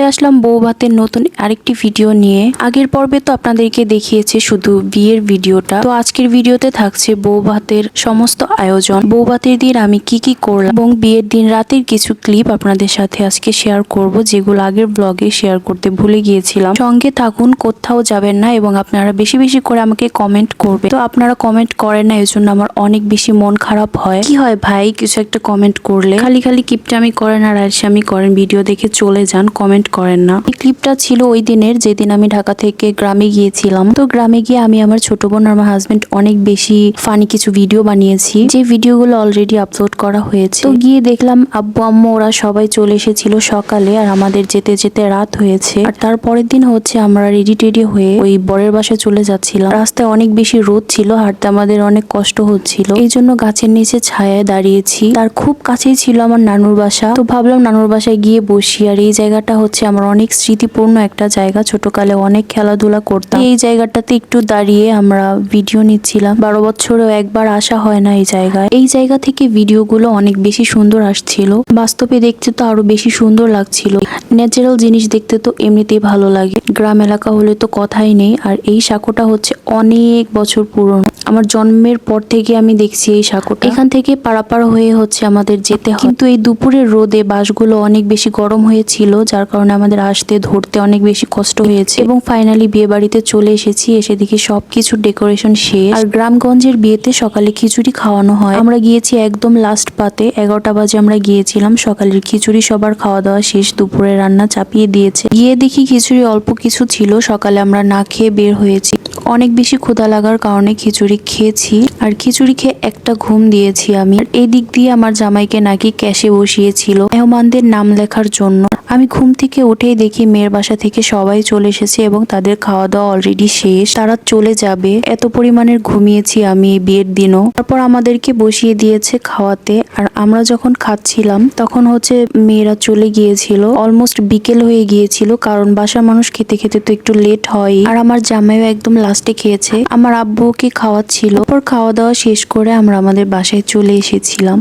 চলে আসলাম বউ ভাতের নতুন আরেকটি ভিডিও নিয়ে। আগের পর্বে তো আপনাদেরকে দেখিয়েছে শুধু বিয়ের ভিডিওটা। তো আজকের ভিডিওতে থাকছে বউ ভাতের সমস্ত আয়োজন। বউ ভাতের দিন আমি কি কি করলাম এবং বিয়ের দিন রাতের কিছু ক্লিপ আপনাদের সাথে আজকে শেয়ার করব, যেগুলো আগের ব্লগে শেয়ার করতে ভুলে গিয়েছিলাম। সঙ্গে থাকুন, কোথাও যাবেন না এবং আপনারা বেশি বেশি করে আমাকে কমেন্ট করবে তো আপনারা কমেন্ট করেন না এই জন্য আমার অনেক বেশি মন খারাপ হয়। কি হয় ভাই, কিছু একটা কমেন্ট করলে। খালি খালি কিপটামি করেন আর আলসামি করেন, ভিডিও দেখে চলে যান কমেন্ট করেন না। এই ক্লিপটা ছিল ওই দিনের যেদিন আমি ঢাকা থেকে গ্রামে গিয়েছিলাম। তো গ্রামে গিয়ে আমি আমার ছোট বোন আর আমার হাজবেন্ড অনেক বেশি ফানি কিছু ভিডিও বানিয়েছি। যে ভিডিওগুলো অলরেডি আপলোড করা হয়েছে। তো গিয়ে দেখলাম আব্বু, আম্মু, ওরা সবাই চলে এসেছিল সকালে আর আমাদের যেতে যেতে রাত হয়েছে। আর তারপরের দিন হচ্ছে আমরা রেডি টেডি হয়ে ওই বরের বাসায় চলে যাচ্ছিলাম। রাস্তায় অনেক বেশি রোদ ছিল, হাঁটতে আমাদের অনেক কষ্ট হচ্ছিল। এই জন্য গাছের নিচে ছায়ায় দাঁড়িয়েছি। তার খুব কাছেই ছিল আমার নানুর বাসা। তো ভাবলাম নানুর বাসায় গিয়ে বসি। আর এই জায়গাটা হচ্ছে আমার অনেক স্মৃতিপূর্ণ একটা জায়গা। ছোটকালে অনেক খেলাধুলা করতাম। এই জায়গাটাতে একটু দাঁড়িয়ে আমরা ভিডিও নিচ্ছিলাম। বারো বছরেও একবার আসা হয় না এই জায়গায়। এই জায়গা থেকে ভিডিওগুলো অনেক বেশি সুন্দর আসছিল। বাস্তবে দেখতে তো আরও বেশি সুন্দর লাগছিল। ন্যাচারাল জিনিস দেখতে তো এমনিতেই ভালো লাগে। গ্রাম এলাকা হলে তো কথাই নেই। আর এই সাঁকোটা হচ্ছে অনেক বছর পুরনো। আমার জন্মের পর থেকে আমি দেখছি এই সাঁকোটা। এখান থেকে পারাপার হয়ে হচ্ছে আমাদের যেতে কিন্তু এই দুপুরের রোদে বাসগুলো অনেক বেশি গরম হয়েছিল, যার কারণে আমাদের আসতে ধরতে অনেক বেশি কষ্ট হয়েছে। এবং ফাইনালি বিয়ে বাড়িতে চলে এসেছি, এসে দেখি সবকিছু ডেকোরেশন শেষ। আর গ্রামগঞ্জের বিয়েতে সকালে খিচুড়ি খাওয়ানো হয়। আমরা গিয়েছি একদম লাস্ট পাতে, এগারোটা বাজে আমরা গিয়েছিলাম। সকালের খিচুড়ি সবার খাওয়া দাওয়া শেষ, দুপুরে রান্না চাপিয়ে দিয়েছে। গিয়ে দেখি খিচুড়ি অল্প কিছু ছিল, সকালে আমরা না খেয়ে বের হয়েছি। অনেক বেশি ক্ষুধা লাগার কারণে খিচুড়ি খেয়েছি, আর খিচুড়ি খেয়ে একটা ঘুম দিয়েছি আমি। এই দিক দিয়ে আমার জামাইকে নাকি ক্যাশে বসিয়েছিল। মেহমানদের নাম লেখার জন্য আমি ঘুম থেকে উঠেই দেখি মেয়ের বাসা থেকে সবাই চলে এসেছে এবং তাদের খাওয়া দাওয়া অলরেডি শেষ। তারা চলে যাবে। এত পরিমাণের ঘুমিয়েছি আমি বিয়ের দিনও। তারপর আমাদেরকে বসিয়ে দিয়েছে খাওয়াতে। আর আমরা যখন খাচ্ছিলাম, তখন হচ্ছে মেয়েরা চলে গিয়েছিল। অলমোস্ট বিকেল হয়ে গিয়েছিল, কারণ বাসার মানুষ খেতে খেতে তো একটু লেট হয়। আর আমার জামাইও একদম লাস্টে খেয়েছে। আমার আব্বুকে খাওয়াচ্ছিল। তারপর খাওয়া দাওয়া শেষ করে আমরা আমাদের বাসায় চলে এসেছিলাম।